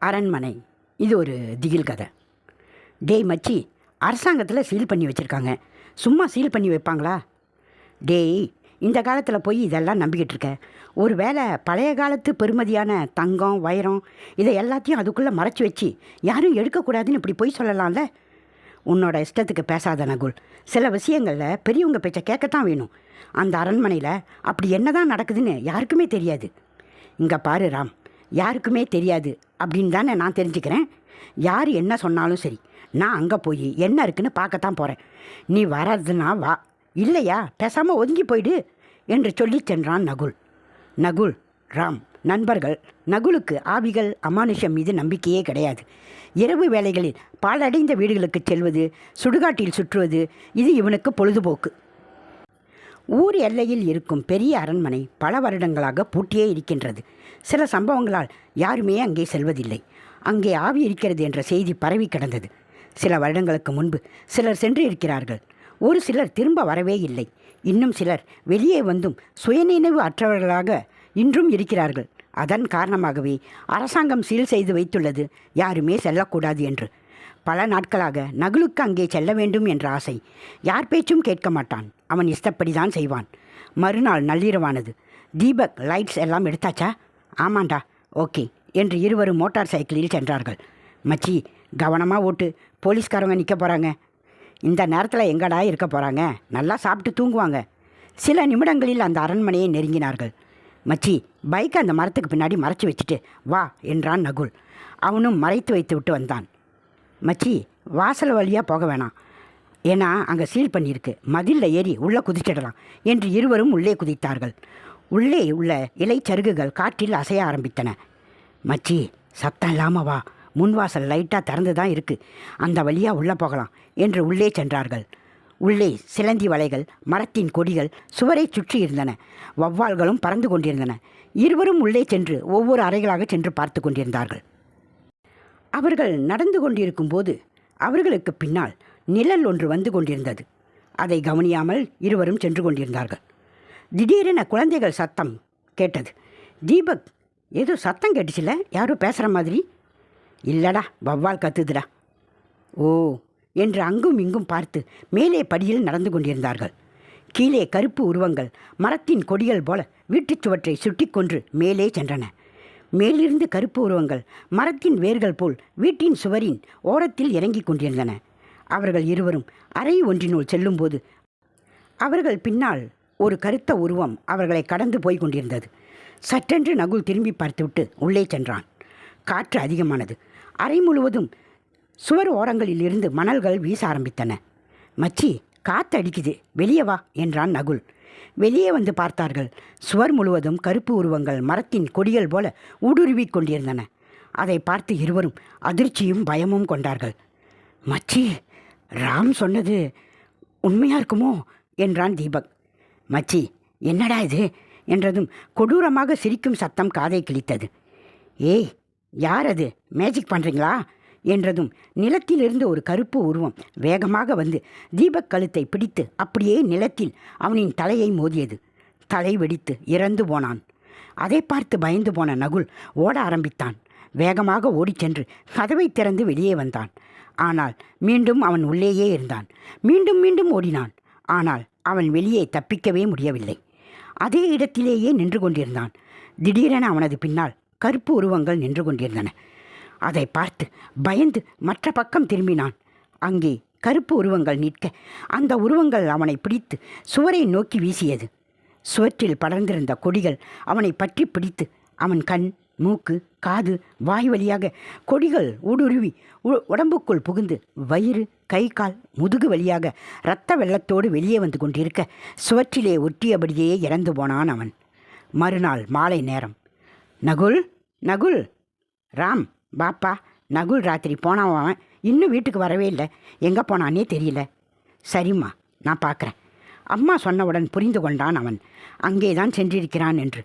அரண்மனை. இது ஒரு திகில் கதை. டேய் மச்சி அரசாங்கத்தில் சீல் பண்ணி வச்சுருக்காங்க. சும்மா சீல் பண்ணி வைப்பாங்களா? டேய் இந்த காலத்தில் போய் இதெல்லாம் நம்பிக்கிட்டு இருக்க. ஒரு வேளை பழைய காலத்து பெருமதியான தங்கம் வைரம் இதை எல்லாத்தையும் அதுக்குள்ளே மறைச்சி வச்சு யாரும் எடுக்கக்கூடாதுன்னு இப்படி போய் சொல்லலாம்ல? உன்னோட இஷ்டத்துக்கு பேசாத நகுல். சில விஷயங்களில் பெரியவங்க பேச்சை கேட்கத்தான் வேணும். அந்த அரண்மனையில் அப்படி என்னதான் நடக்குதுன்னு யாருக்குமே தெரியாது. இங்கே பாரு ராம் யாருக்குமே தெரியாது. அப்படின்னு தானே நான் தெரிஞ்சுக்கிறேன். யார் என்ன சொன்னாலும் சரி நான் அங்கே போய் என்ன இருக்குன்னு பார்க்கத்தான் போகிறேன் நீ வராதுன்னா வா. இல்லையா? பேசாமல் ஒதுங்கி போயிடு என்று சொல்லிச் சென்றான் நகுல். நகுல் ராம் நண்பர்கள். நகுலுக்கு ஆவிகள் அமானுஷம் மீது நம்பிக்கையே கிடையாது. இரவு வேளைகளில் பாலடைந்த வீடுகளுக்கு செல்வது சுடுகாட்டில் சுற்றுவது இது இவனுக்கு பொழுதுபோக்கு. ஊர் எல்லையில் இருக்கும் பெரிய அரண்மனை பல வருடங்களாக பூட்டியே இருக்கின்றது. சில சம்பவங்களால் யாருமே அங்கே செல்வதில்லை. அங்கே ஆவி இருக்கிறது என்ற செய்தி பரவி கிடந்தது. சில வருடங்களுக்கு முன்பு சிலர் சென்று இருக்கிறார்கள். ஒரு சிலர் திரும்ப வரவே இல்லை. இன்னும் சிலர் வெளியே வந்தும் சுயநினைவு அற்றவர்களாக இன்றும் இருக்கிறார்கள். அதன் காரணமாகவே அரசாங்கம் சீல் செய்து வைத்துள்ளது. யாருமே செல்லக்கூடாது என்று பல நாட்களாக நகுலுக்கு அங்கே செல்ல வேண்டும் என்ற ஆசை. யார் பேச்சும் கேட்க மாட்டான். அவன் இஷ்டப்படி தான் செய்வான். மறுநாள் நள்ளிரவானது. தீபக் லைட்ஸ் எல்லாம் எடுத்தாச்சா? ஆமாண்டா. ஓகே என்று இருவரும் மோட்டார் சைக்கிளில் சென்றார்கள். மச்சி கவனமாக ஓட்டு. போலீஸ்காரங்க நிற்க போகிறாங்க இந்த நேரத்தில் எங்கடா இருக்க போகிறாங்க நல்லா சாப்பிட்டு தூங்குவாங்க. சில நிமிடங்களில் அந்த அரண்மனையை நெருங்கினார்கள். மச்சி பைக்கை அந்த மரத்துக்கு பின்னாடி மறைச்சி வச்சுட்டு வா என்றான் நகுல். அவனும் மறைத்து வைத்து விட்டு வந்தான். மச்சி வாசல் வழியாக போக வேணாம். ஏன்னா அங்கே சீல் பண்ணியிருக்கு. மதிலில் ஏறி உள்ளே குதிச்சிடலாம் என்று இருவரும் உள்ளே குதித்தார்கள். உள்ளே உள்ள இலைச்சருகுகள் காற்றில் அசைய ஆரம்பித்தன. மச்சி சத்தம் இல்லாமல் வா. முன்வாசல் லைட்டாக திறந்து தான் இருக்குது அந்த வழியாக உள்ளே போகலாம் என்று உள்ளே சென்றார்கள். உள்ளே சிலந்தி வலைகள் மரத்தின் கொடிகள் சுவரை சுற்றி இருந்தன. வௌவால்களும் பறந்து கொண்டிருந்தன. இருவரும் உள்ளே சென்று ஒவ்வொரு அறைகளாக சென்று பார்த்து கொண்டிருந்தார்கள். அவர்கள் நடந்து கொண்டிருக்கும் போது அவர்களுக்கு பின்னால் நிழல் ஒன்று வந்து கொண்டிருந்தது. அதை கவனியாமல் இருவரும் சென்று கொண்டிருந்தார்கள். திடீரென குழந்தைகள் சத்தம் கேட்டது. தீபக் ஏதோ சத்தம் கேட்டுச்சுல? யாரும் பேசுகிற மாதிரி? இல்லடா வவ்வால் கத்துதுடா. ஓ என்று அங்கும் இங்கும் பார்த்து மேலே படியில் நடந்து கொண்டிருந்தார்கள். கீழே கருப்பு உருவங்கள் மரத்தின் கொடிகள் போல வீட்டுச் சுவற்றை சுட்டி கொன்று மேலே சென்றன. மேலிருந்து கருப்பு உருவங்கள் மரத்தின் வேர்கள் போல் வீட்டின் சுவரின் ஓரத்தில் இறங்கிக் கொண்டிருந்தன. அவர்கள் இருவரும் அறை ஒன்றினுள் செல்லும்போது அவர்கள் பின்னால் ஒரு கருத்த உருவம் அவர்களை கடந்து போய் கொண்டிருந்தது. சற்றென்று நகுல் திரும்பி பார்த்துவிட்டு உள்ளே சென்றான். காற்று அதிகமானது. அறை முழுவதும் சுவர் ஓரங்களில் இருந்து மணல்கள் வீச ஆரம்பித்தன. மச்சி காத்து அடிக்குது. வெளியே வா என்றான் நகுல். வெளியே வந்து பார்த்தார்கள். சுவர் முழுவதும் கருப்பு உருவங்கள் மரத்தின் கொடிகள் போல ஊடுருவிக் கொண்டிருந்தன. அதை பார்த்து இருவரும் அதிர்ச்சியும் பயமும் கொண்டார்கள். மச்சி ராம் சொன்னது உண்மையா இருக்குமோ? என்றான் தீபக். மச்சி என்னடா இது? என்றதும் கொடூரமாக சிரிக்கும் சத்தம் காதை கிழித்தது. ஏய் யார் அது? மேஜிக் பண்ணுறீங்களா என்றதும் நிலத்திலிருந்து ஒரு கருப்பு உருவம் வேகமாக வந்து தீபக் கழுத்தை பிடித்து அப்படியே நிலத்தில் அவனின் தலையை மோதியது. தலை வெடித்து இறந்து போனான். அதை பார்த்து பயந்து போன நகுல் ஓட ஆரம்பித்தான். வேகமாக ஓடிச் சென்று கதவை திறந்து வெளியே வந்தான். ஆனால் மீண்டும் அவன் உள்ளேயே இருந்தான். மீண்டும் மீண்டும் ஓடினான். ஆனால் அவன் வெளியே தப்பிக்கவே முடியவில்லை. அதே இடத்திலேயே நின்று கொண்டிருந்தான். திடீரென அவனது பின்னால் கருப்பு உருவங்கள் நின்று கொண்டிருந்தன. அதை பார்த்து பயந்து மற்ற பக்கம் திரும்பினான். அங்கே கருப்பு உருவங்கள் நிற்க அந்த உருவங்கள் அவனை பிடித்து சுவரை நோக்கி வீசியது. சுவற்றில் படர்ந்திருந்த கொடிகள் அவனை பற்றி பிடித்து அவன் கண் மூக்கு காது வாய் வழியாக கொடிகள் ஊடுருவி உ- உடம்புக்குள் புகுந்து வயிறு கை கால் முதுகு வழியாக இரத்த வெள்ளத்தோடு வெளியே வந்து கொண்டிருக்க சுவற்றிலே ஒட்டியபடியே இறந்து போனான் அவன். மறுநாள் மாலை நேரம். நகுல் நகுல் ராம் பாப்பா நகுல் ராத்திரி போனான் அவன்? இன்னும் வீட்டுக்கு வரவே இல்லை. எங்கே போனானே தெரியல. சரிம்மா நான் பார்க்குறேன் அம்மா சொன்னவுடன் புரிந்து கொண்டான் அவன். அங்கே தான் சென்றிருக்கிறான் என்று.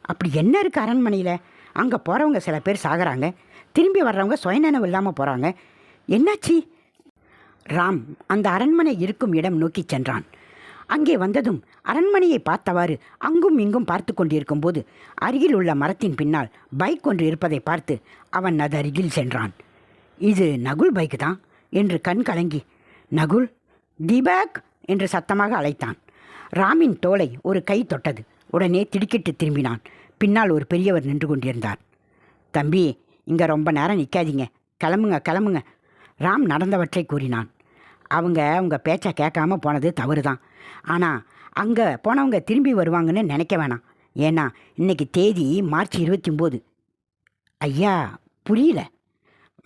அப்படி என்ன இருக்குது அரண்மனையில்? அங்கே போகிறவங்க சில பேர் சாகுறாங்க. திரும்பி வர்றவங்க சுயநினைவு இல்லாமல் போகிறாங்க என்னாச்சி? ராம் அந்த அரண்மனை இருக்கும் இடம் நோக்கி சென்றான். அங்கே வந்ததும் அரண்மனையை பார்த்தவாறு அங்கும் இங்கும் பார்த்து கொண்டிருக்கும் போது அருகில் உள்ள மரத்தின் பின்னால் பைக் ஒன்று இருப்பதை பார்த்து அவன் அது அருகில் சென்றான். இது நகுல் பைக் தான் என்று கண் கலங்கி நகுல் தீபக் என்று சத்தமாக அழைத்தான். ராமின் தோலை ஒரு கை தொட்டது. உடனே திடுக்கிட்டு திரும்பினான். பின்னால் ஒரு பெரியவர் நின்று கொண்டிருந்தார். தம்பி இங்கே ரொம்ப நேரம் நிற்காதீங்க கிளம்புங்க கிளம்புங்க ராம் நடந்தவற்றை கூறினான். அவங்க உங்கள் பேச்சை கேட்காம போனது தவறு தான் ஆனால் அங்கே போனவங்க திரும்பி வருவாங்கன்னு நினைக்க வேணாம். ஏன்னா இன்னைக்கு தேதி மார்ச் இருபத்தி ஒம்பது ஐயா புரியல.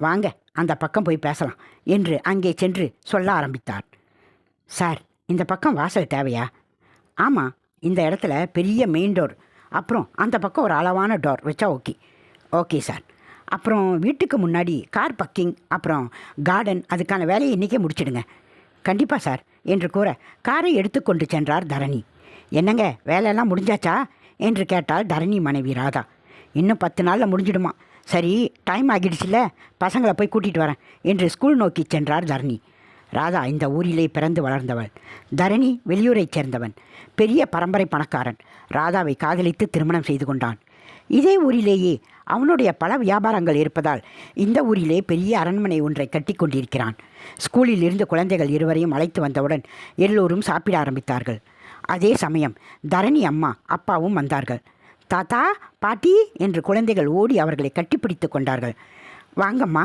வாங்க அந்த பக்கம் போய் பேசலாம் என்று அங்கே சென்று சொல்ல ஆரம்பித்தார். சார் இந்த பக்கம் வாசல் தேவையா? ஆமாம் இந்த இடத்துல பெரிய மெயின் டோர் அப்புறம் அந்த பக்கம் ஒரு அளவான டோர் வச்சா ஓகே ஓகே சார் அப்புறம் வீட்டுக்கு முன்னாடி கார் பக்கிங் அப்புறம் கார்டன் அதுக்கான வேலையை இன்றைக்கே முடிச்சிடுங்க. கண்டிப்பாக சார் என்று கூற காரை எடுத்துக்கொண்டு சென்றார் தரணி. என்னங்க வேலையெல்லாம் முடிஞ்சாச்சா? என்று கேட்டால் தரணி மனைவி ராதா. இன்னும் பத்து நாளில் முடிஞ்சிடுமா? சரி டைம் ஆகிடுச்சுல பசங்களை போய் கூட்டிகிட்டு வரேன் என்று ஸ்கூல் நோக்கி சென்றார் தரணி. ராதா இந்த ஊரிலே பிறந்து வளர்ந்தவள். தரணி வெளியூரைச் சேர்ந்தவன். பெரிய பரம்பரை பணக்காரன். ராதாவை காதலித்து திருமணம் செய்து கொண்டான். இதே ஊரிலேயே அவனுடைய பல வியாபாரங்கள் இருப்பதால் இந்த ஊரிலே பெரிய அரண்மனை ஒன்றை கட்டி கொண்டிருக்கிறான். ஸ்கூலில் இருந்து குழந்தைகள் இருவரையும் அழைத்து வந்தவுடன் எல்லோரும் சாப்பிட ஆரம்பித்தார்கள். அதே சமயம் தரணி அம்மா அப்பாவும் வந்தார்கள். தாத்தா பாட்டி என்று குழந்தைகள் ஓடி அவர்களை கட்டிப்பிடித்து கொண்டார்கள். வாங்கம்மா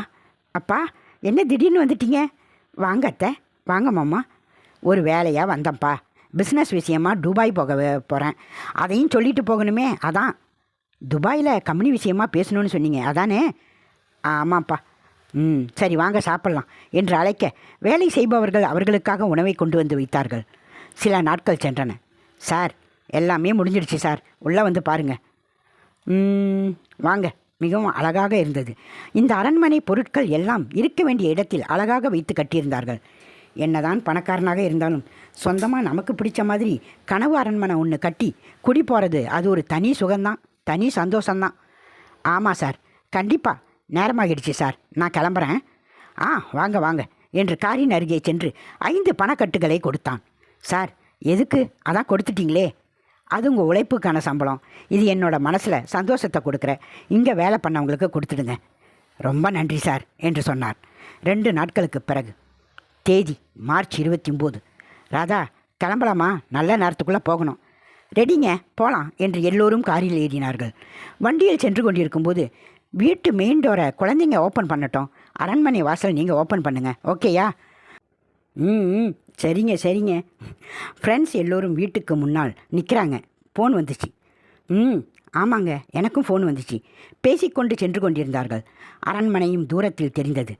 அப்பா என்ன திடீர்னு வந்துட்டீங்க? வாங்க அத்தை வாங்க மாமா ஒரு வேலையாக வந்தேன்ப்பா. பிஸ்னஸ் விஷயமா துபாய் போக போகிறேன் அதையும் சொல்லிட்டு போகணுமே அதான். துபாயில் கம்பெனி விஷயமா பேசணும்னு சொன்னீங்க. அதானே? ஆமாப்பா. ம் சரி வாங்க சாப்பிட்லாம் என்று அழைக்க வேலை செய்பவர்கள் அவர்களுக்காக உணவை கொண்டு வந்து வைத்தார்கள். சில நாட்கள் சென்றன. சார் எல்லாமே முடிஞ்சிடுச்சு சார். உள்ளே வந்து பாருங்கள் ம், வாங்க. மிகவும் அழகாக இருந்தது. இந்த அரண்மனை பொருட்கள் எல்லாம் இருக்க வேண்டிய இடத்தில் அழகாக வைத்து கட்டியிருந்தார்கள். என்னதான் பணக்காரனாக இருந்தாலும் சொந்தமாக நமக்கு பிடிச்ச மாதிரி கனவு அரண்மனை ஒன்று கட்டி குடி போகிறது அது ஒரு தனி சுகம்தான். தனி சந்தோஷந்தான் ஆமாம் சார். கண்டிப்பாக நேரமாகிடுச்சு சார். நான் கிளம்புறேன். ஆ வாங்க வாங்க. என்று காரின் அருகே சென்று ஐந்து பணக்கட்டுகளை கொடுத்தான். சார் எதுக்கு? அதான் கொடுத்துட்டீங்களே. அது உங்கள் உழைப்புக்கான சம்பளம். இது என்னோட மனசில் சந்தோஷத்தை கொடுக்குற. இங்கே வேலை பண்ணவங்களுக்கு கொடுத்துடுங்க. ரொம்ப நன்றி சார் என்று சொன்னார். ரெண்டு நாட்களுக்கு பிறகு. தேதி மார்ச் இருபத்தி ஒம்பது. ராதா கிளம்பலாமா? நல்ல நேரத்துக்குள்ளே போகணும். ரெடிங்க போகலாம் என்று எல்லோரும் காரில் ஏறினார்கள். வண்டியில் சென்று கொண்டிருக்கும்போது வீட்டு மெயின் டோரை குழந்தைங்க ஓப்பன் பண்ணட்டும். அரண்மனை வாசல் நீங்கள் ஓப்பன் பண்ணுங்கள் ஓகேயா ம் ம், சரிங்க சரிங்க. ஃப்ரெண்ட்ஸ் எல்லோரும் வீட்டுக்கு முன்னால் நிற்கிறாங்க ஃபோன் வந்துச்சு. ம் ஆமாங்க எனக்கும் ஃபோன் வந்துச்சு. பேசிக்கொண்டு சென்று கொண்டிருந்தார்கள். அரண்மனையும் தூரத்தில் தெரிந்தது.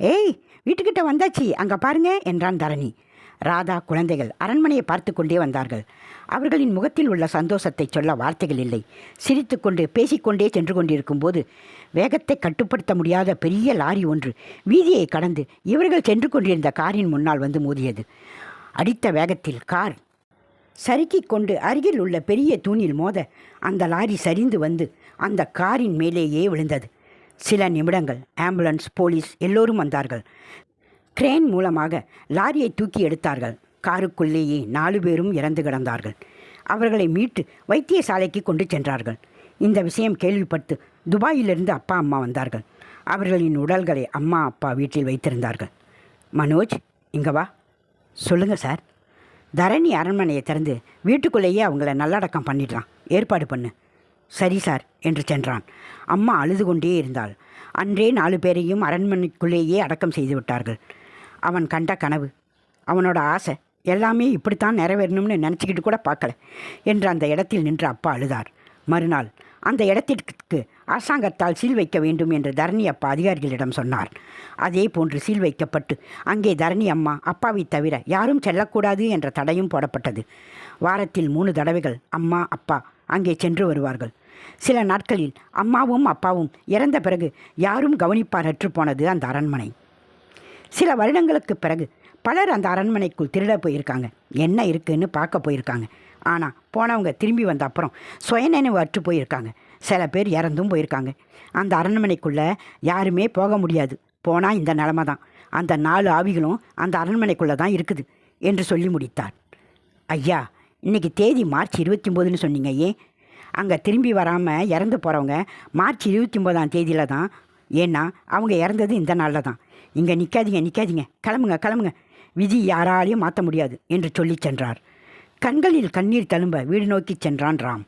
ஏய் வீட்டுக்கிட்ட வந்தாச்சு. அங்கே பாருங்க என்றான் தரணி. ராதா குழந்தைகள் அரண்மனையை பார்த்து கொண்டே வந்தார்கள். அவர்களின் முகத்தில் உள்ள சந்தோஷத்தை சொல்ல வார்த்தைகள் இல்லை. சிரித்துக்கொண்டு பேசிக்கொண்டே சென்று கொண்டிருக்கும்போது வேகத்தை கட்டுப்படுத்த முடியாத பெரிய லாரி ஒன்று வீதியை கடந்து இவர்கள் சென்று கொண்டிருந்த காரின் முன்னால் வந்து மோதியது. அடித்த வேகத்தில் கார் சறுக்கிக் கொண்டு அருகில் உள்ள பெரிய தூணில் மோத அந்த லாரி சரிந்து வந்து அந்த காரின் மேலேயே விழுந்தது. சில நிமிடங்கள் ஆம்புலன்ஸ் போலீஸ் எல்லோரும் வந்தார்கள். கிரேன் மூலமாக லாரியை தூக்கி எடுத்தார்கள். காருக்குள்ளேயே நாலு பேரும் இறந்து கிடந்தார்கள். அவர்களை மீட்டு வைத்தியசாலைக்கு கொண்டு சென்றார்கள். இந்த விஷயம் கேள்விப்பட்டு துபாயிலிருந்து அப்பா அம்மா வந்தார்கள். அவர்களின் உடல்களை அம்மா அப்பா வீட்டில் வைத்திருந்தார்கள். மனோஜ் இங்கே வா. சொல்லுங்கள் சார். தரணி அரண்மனையை திறந்து வீட்டுக்குள்ளேயே அவங்கள நல்லடக்கம் பண்ணிடலாம் ஏற்பாடு பண்ணு. சரி சார் என்று சென்றான். அம்மா அழுது கொண்டே இருந்தாள். அன்றே நாலு பேரையும் அரண்மனைக்குள்ளேயே அடக்கம் செய்து விட்டார்கள். அவன் கண்ட கனவு. அவனோட ஆசை எல்லாமே இப்படித்தான் நிறைவேறணும்னு நினச்சிக்கிட்டு கூட பார்க்கல என்று அந்த இடத்தில் நின்று அப்பா அழுதார். மறுநாள் அந்த இடத்திற்கு அரசாங்கத்தால் சீல் வைக்க வேண்டும் என்று தரணி அப்பா அதிகாரிகளிடம் சொன்னார். அதே போன்று சீல் வைக்கப்பட்டு அங்கே தரணி அம்மா அப்பாவை தவிர யாரும் செல்லக்கூடாது என்ற தடையும் போடப்பட்டது. வாரத்தில் மூணு தடவைகள் அம்மா அப்பா அங்கே சென்று வருவார்கள். சில நாட்களில் அம்மாவும் அப்பாவும் இறந்த பிறகு யாரும் கவனிப்பாரற்று போனது அந்த அரண்மனை. சில வருடங்களுக்கு பிறகு பலர் அந்த அரண்மனைக்குள் திருட போயிருக்காங்க. என்ன இருக்குன்னு பார்க்க போயிருக்காங்க. ஆனால் போனவங்க திரும்பி வந்த அப்புறம் சுயநினைவு அற்று போயிருக்காங்க. சில பேர் இறந்தும் போயிருக்காங்க. அந்த அரண்மனைக்குள்ளே யாருமே போக முடியாது. போனால் இந்த நிலமை தான். அந்த நாலு ஆவிகளும் அந்த அரண்மனைக்குள்ளே தான் இருக்குது என்று சொல்லி முடித்தார். ஐயா இன்னைக்கு தேதி மார்ச் இருபத்தி ஒம்போதுன்னு சொன்னீங்க ஏன் அங்கே திரும்பி வராமல் இறந்து போகிறவங்க மார்ச் இருபத்தி ஒம்போதாம் தேதியில் தான். ஏன்னா அவங்க இறந்தது இந்த நாளில் தான். இங்கே நிற்காதீங்க நிற்காதீங்க கிளம்புங்க கிளம்புங்க. விதி யாராலையும் மாற்ற முடியாது என்று சொல்லிச் சென்றார். கண்களில் கண்ணீர் தழும்ப வீடு நோக்கி சென்றான் ராம்.